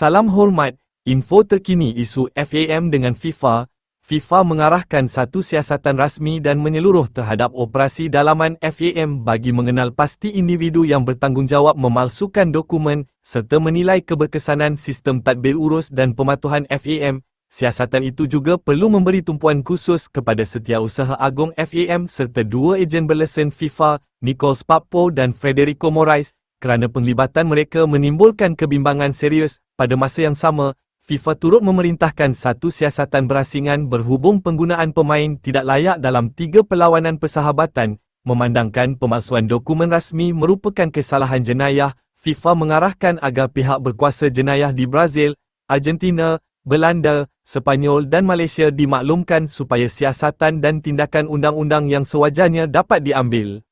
Salam hormat, info terkini isu FAM dengan FIFA. FIFA mengarahkan satu siasatan rasmi dan menyeluruh terhadap operasi dalaman FAM bagi mengenal pasti individu yang bertanggungjawab memalsukan dokumen serta menilai keberkesanan sistem tadbir urus dan pematuhan FAM. Siasatan itu juga perlu memberi tumpuan khusus kepada Setiausaha Agung FAM serta dua ejen berlesen FIFA, Nicole Spapo dan Federico Moraes kerana penglibatan mereka menimbulkan kebimbangan serius pada masa yang sama FIFA turut memerintahkan satu siasatan berasingan berhubung penggunaan pemain tidak layak dalam tiga perlawanan persahabatan, memandangkan pemalsuan dokumen rasmi merupakan kesalahan jenayah, FIFA mengarahkan agar pihak berkuasa jenayah di Brazil, Argentina, Belanda, Sepanyol dan Malaysia dimaklumkan supaya siasatan dan tindakan undang-undang yang sewajarnya dapat diambil.